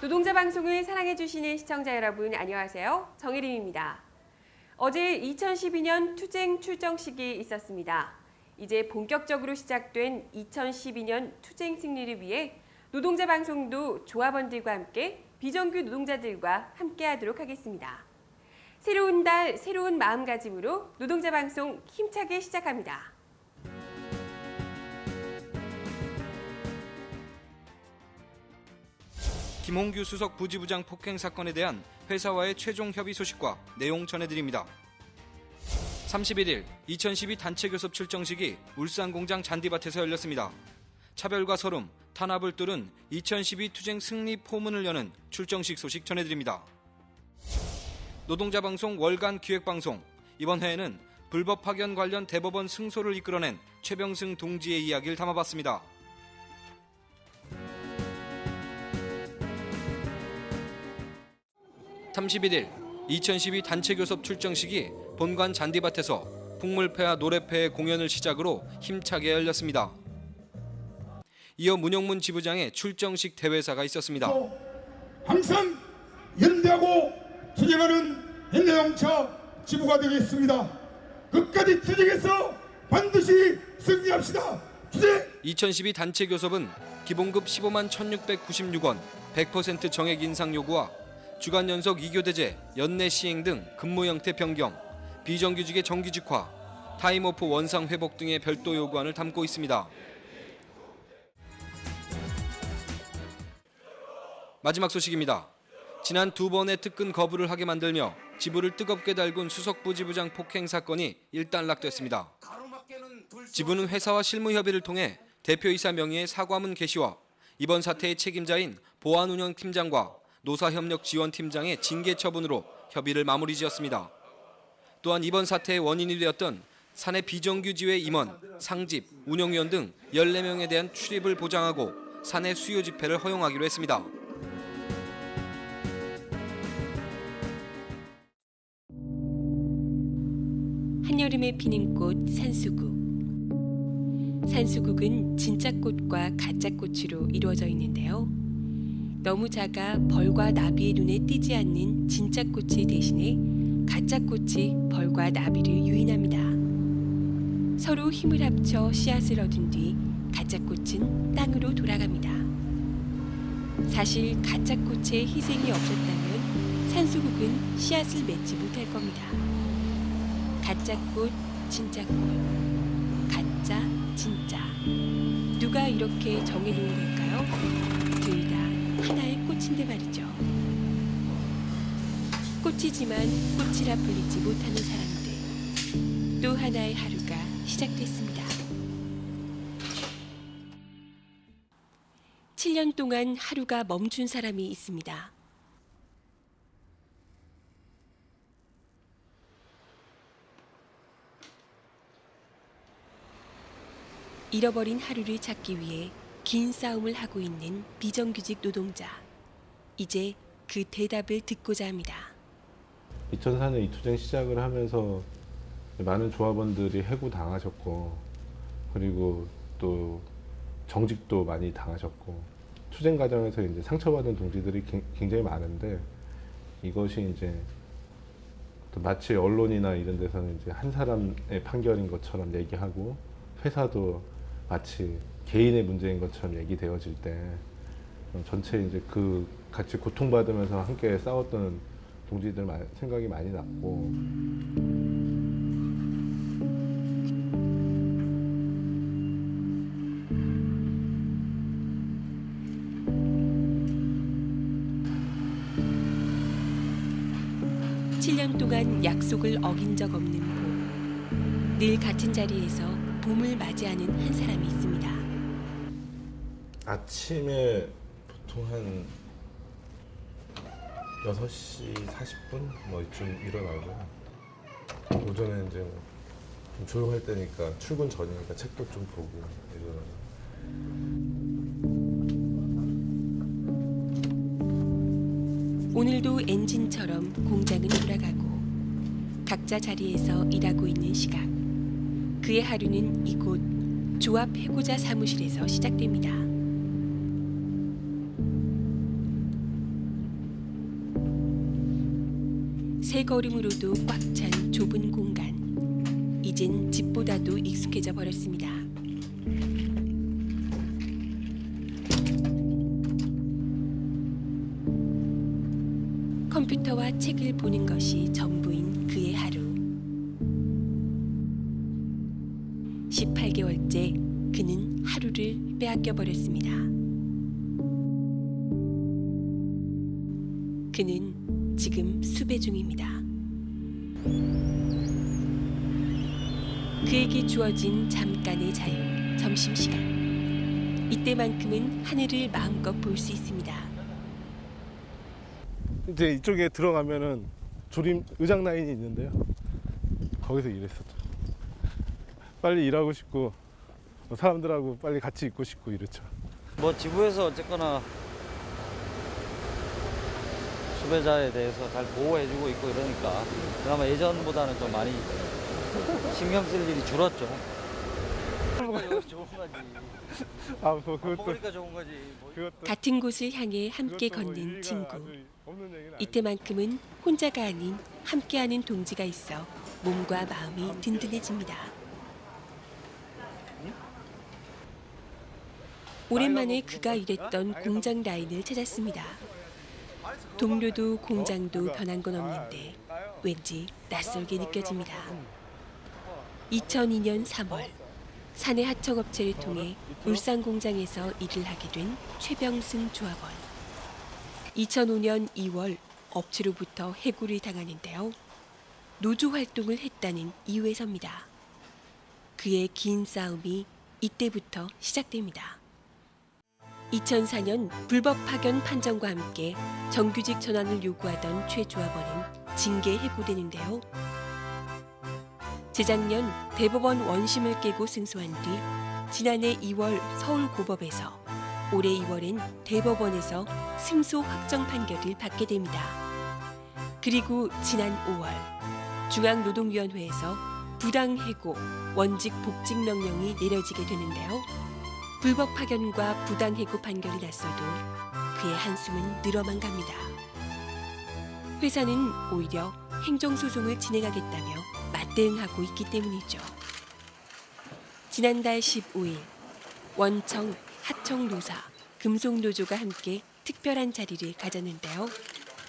노동자 방송을 사랑해주시는 시청자 여러분 안녕하세요. 정혜림입니다. 어제 2012년 투쟁 출정식이 있었습니다. 이제 본격적으로 시작된 2012년 투쟁 승리를 위해 노동자 방송도 조합원들과 함께 비정규 노동자들과 함께 하도록 하겠습니다. 새로운 달 새로운 마음가짐으로 노동자 방송 힘차게 시작합니다. 김홍규 수석 부지부장 폭행 사건에 대한 회사와의 최종 협의 소식과 내용 전해드립니다. 31일 2012 단체 교섭 출정식이 울산 공장 잔디밭에서 열렸습니다. 차별과 서름, 탄압을 뚫은 2012 투쟁 승리 포문을 여는 출정식 소식 전해드립니다. 노동자 방송 월간 기획 방송 이번 회에는 불법 파견 관련 대법원 승소를 이끌어낸 최병승 동지의 이야기를 담아봤습니다. 31일 2012 단체 교섭 출정식이 본관 잔디밭에서 풍물패와 노래패의 공연을 시작으로 힘차게 열렸습니다. 이어 문용문 지부장의 출정식 대회사가 있었습니다. 항상 연대하고 투쟁하는 현대영차 지부가 되겠습니다. 끝까지 투쟁해서 반드시 승리합시다. 투쟁! 2012 단체 교섭은 기본급 15만 1,696원, 100% 정액 인상 요구와 주간 연속 2교 대제, 연내 시행 등 근무 형태 변경, 비정규직의 정규직화, 타임오프 원상 회복 등의 별도 요구안을 담고 있습니다. 마지막 소식입니다. 지난 두 번의 특근 거부를 하게 만들며 지부를 뜨겁게 달군 수석부 지부장 폭행 사건이 일단락됐습니다. 지부는 회사와 실무 협의를 통해 대표이사 명의의 사과문 게시와 이번 사태의 책임자인 보안운영팀장과 노사협력지원팀장의 징계 처분으로 협의를 마무리 지었습니다. 또한 이번 사태의 원인이 되었던 사내 비정규직의 임원, 상집, 운영위원 등 14명에 대한 출입을 보장하고 사내 수요 집회를 허용하기로 했습니다. 한여름에 피는 꽃 산수국. 산수국은 진짜 꽃과 가짜 꽃으로 이루어져 있는데요. 너무 작아 벌과 나비의 눈에 띄지 않는 진짜 꽃을 대신해 가짜 꽃이 벌과 나비를 유인합니다. 서로 힘을 합쳐 씨앗을 얻은 뒤 가짜 꽃은 땅으로 돌아갑니다. 사실 가짜 꽃의 희생이 없었다면 산수국은 씨앗을 맺지 못할 겁니다. 가짜 꽃, 진짜 꽃. 가짜, 진짜. 누가 이렇게 정해놓은 걸까요? 둘 다 하나의 꽃인데 말이죠. 꽃이지만 꽃이라 불리지 못하는 사람들. 또 하나의 하루가 시작됐습니다. 7년 동안 하루가 멈춘 사람이 있습니다. 잃어버린 하루를 찾기 위해 긴 싸움을 하고 있는 비정규직 노동자. 이제 그 대답을 듣고자 합니다. 2004년 이 투쟁 시작을 하면서 많은 조합원들이 해고 당하셨고 그리고 또 정직도 많이 당하셨고 투쟁 과정에서 이제 상처받은 동지들이 갱- 굉장히 많은데 이것이 이제 또 마치 언론이나 이런 데서는 이제 한 사람의 판결인 것처럼 얘기하고 회사도 마치 개인의 문제인 것처럼 얘기되어질 때 어, 전체 이제 그 같이 고통받으면서 함께 싸웠던 동지들 마- 생각이 많이 났고 칠 년 동안 약속을 어긴 적 없는 봄. 늘 같은 자리에서 봄을 맞이하는 한 사람이 있습니다. 아침에 보통 한 6시 40분 뭐 이쯤 일어나고 오전에 이제 뭐 좀 조용할 때니까 출근 전이니까 책도 좀 보고 이러다가 오늘도 엔진처럼 공장은 돌아가고 각자 자리에서 일하고 있는 시각. 그의 하루는 이곳 조합 해고자 사무실에서 시작됩니다. 세 걸음으로도 꽉 찬 좁은 공간. 이젠 집보다도 익숙해져 버렸습니다. 컴퓨터와 책을 보는 것이 전부인 18개월째 그는 하루를 빼앗겨 버렸습니다. 그는 지금 수배 중입니다. 그에게 주어진 잠깐의 자유, 점심시간. 이때만큼은 하늘을 마음껏 볼 수 있습니다. 이제 이쪽에 들어가면은 조림 의장 라인이 있는데요. 거기서 일했었죠. 빨리 일하고 싶고 뭐 사람들하고 빨리 같이 있고 싶고 이렇죠. 뭐 지부에서 어쨌거나 수배자에 대해서 잘 보호해주고 있고 이러니까 그나마 예전보다는 좀 많이 신경 쓸 일이 줄었죠. 여기 좋은 거지. 아, 뭐밥 그것도 먹으니까 좋은 거지. 뭐 그것도 같은 곳을 향해 함께 그것도 뭐 걷는 일리가 친구. 아주 없는 얘기는 아니에요. 이때만큼은 혼자가 아닌 함께하는 동지가 있어 몸과 마음이 든든해집니다. 오랜만에 그가 일했던 공장 라인을 찾았습니다. 동료도 공장도 변한 건 없는데 왠지 낯설게 느껴집니다. 2002년 3월 사내 하청업체를 통해 울산 공장에서 일을 하게 된 최병승 조합원. 2005년 2월 업체로부터 해고를 당하는데요. 노조 활동을 했다는 이유에서입니다. 그의 긴 싸움이 이때부터 시작됩니다. 2004년 불법 파견 판정과 함께 정규직 전환을 요구하던 최 조합원은 징계 해고되는데요. 재작년 대법원 원심을 깨고 승소한 뒤 지난해 2월 서울고법에서 올해 2월엔 대법원에서 승소 확정 판결을 받게 됩니다. 그리고 지난 5월 중앙노동위원회에서 부당해고 원직 복직 명령이 내려지게 되는데요. 불법 파견과 부당 해고 판결이 났어도 그의 한숨은 늘어만 갑니다. 회사는 오히려 행정소송을 진행하겠다며 맞대응하고 있기 때문이죠. 지난달 15일 원청, 하청 노사, 금속노조가 함께 특별한 자리를 가졌는데요.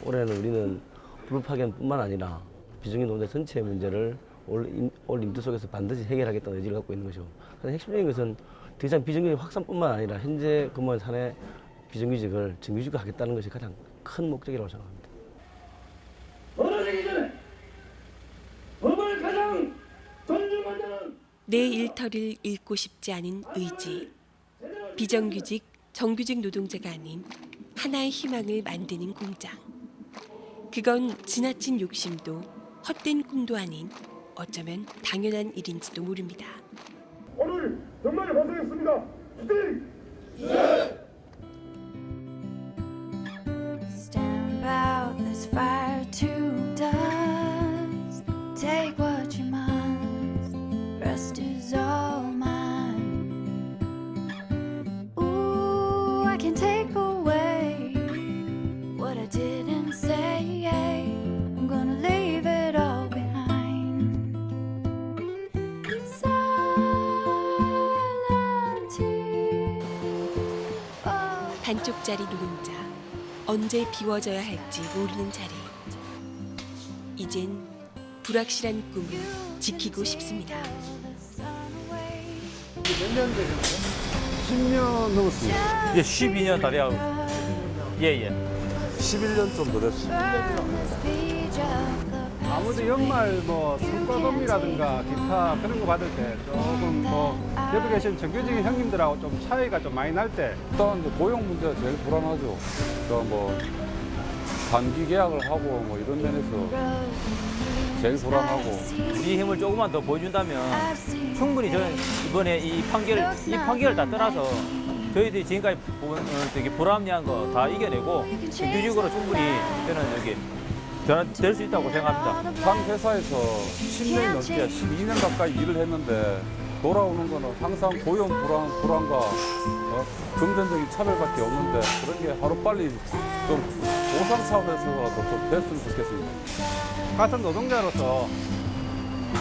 올해는 우리는 불파견뿐만 아니라 비정규 노동자 전체의 문제를 올, 임, 올 임기 속에서 반드시 해결하겠다는 의지를 갖고 있는 것이고 핵심적인 것은 더 이상 비정규직 확산뿐만 아니라 현재 근무하는 사내 비정규직을 정규직화 하겠다는 것이 가장 큰 목적이라고 생각합니다. 내 일터를 잃고 싶지 않은 의지. 비정규직, 정규직 노동자가 아닌 하나의 희망을 만드는 공장. 그건 지나친 욕심도 헛된 꿈도 아닌 어쩌면 당연한 일인지도 모릅니다. 오늘 정말 고생했습니다. 주택 반쪽짜리 노동자 언제 비워져야 할지 모르는 자리 이젠 불확실한 꿈을 지키고 싶습니다. 이제 12년 다리하고 예예. 11년 좀 늘었어요. 아무래도 연말 뭐 성과금이라든가 기타 그런 거 받을 때 조금 뭐 옆에 계신 정규직인 형님들하고 좀 차이가 좀 많이 날 때 일단 고용 문제가 제일 불안하죠. 그러니까 뭐 단기 계약을 하고 뭐 이런 면에서 제일 불안하고 우리 힘을 조금만 더 보여준다면 충분히 저는 이번에 이 판결 이 판결을 다 떠나서 저희들이 지금까지 본 어, 되게 불합리한 거 다 이겨내고 정규직으로 충분히 저는 여기 저는 될수 있다고 생각합니다. 한 회사에서 10년 넘게 12년 가까이 일을 했는데 돌아오는 거는 항상 고용 불안, 불안과 어, 금전적인 차별밖에 없는데 그런 게 하루빨리 좀 보상 차원에서라도 좀 됐으면 좋겠습니다. 같은 노동자로서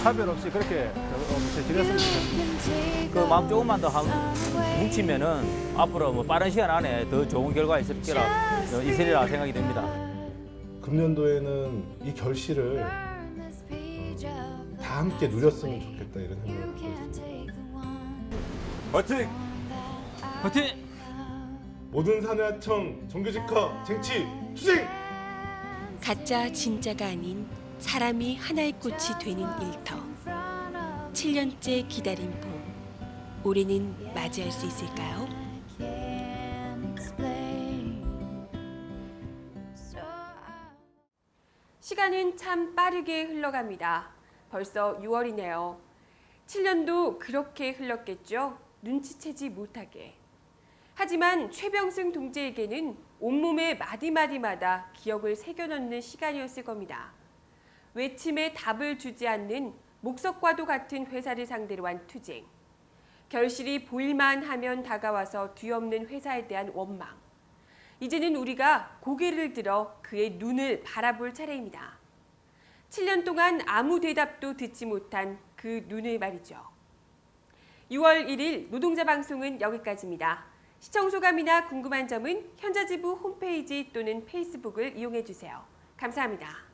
차별 없이 그렇게 저- 어, 지냈으면 좋겠습니다. 그 마음 조금만 더 한- 뭉치면은 앞으로 뭐 빠른 시간 안에 더 좋은 결과가 있을 거라 어, 있으리라 생각이 됩니다. 금년도에는 이 결실을 다 함께 누렸으면 좋겠다 이런 생각을 갖고 있습니다. 화이팅! 화이팅! 모든 사내하청 정규직화 쟁취 투쟁! 가짜 진짜가 아닌 사람이 하나의 꽃이 되는 일터. 7년째 기다린 봄. 올해는 맞이할 수 있을까요? 시간은 참 빠르게 흘러갑니다. 벌써 6월이네요. 7년도 그렇게 흘렀겠죠? 눈치채지 못하게. 하지만 최병승 동지에게는 온몸의 마디마디마다 기억을 새겨넣는 시간이었을 겁니다. 외침에 답을 주지 않는 목석과도 같은 회사를 상대로 한 투쟁. 결실이 보일만 하면 다가와서 뒤엎는 회사에 대한 원망. 이제는 우리가 고개를 들어 그의 눈을 바라볼 차례입니다. 7년 동안 아무 대답도 듣지 못한 그 눈을 말이죠. 6월 1일 노동자 방송은 여기까지입니다. 시청 소감이나 궁금한 점은 현자지부 홈페이지 또는 페이스북을 이용해 주세요. 감사합니다.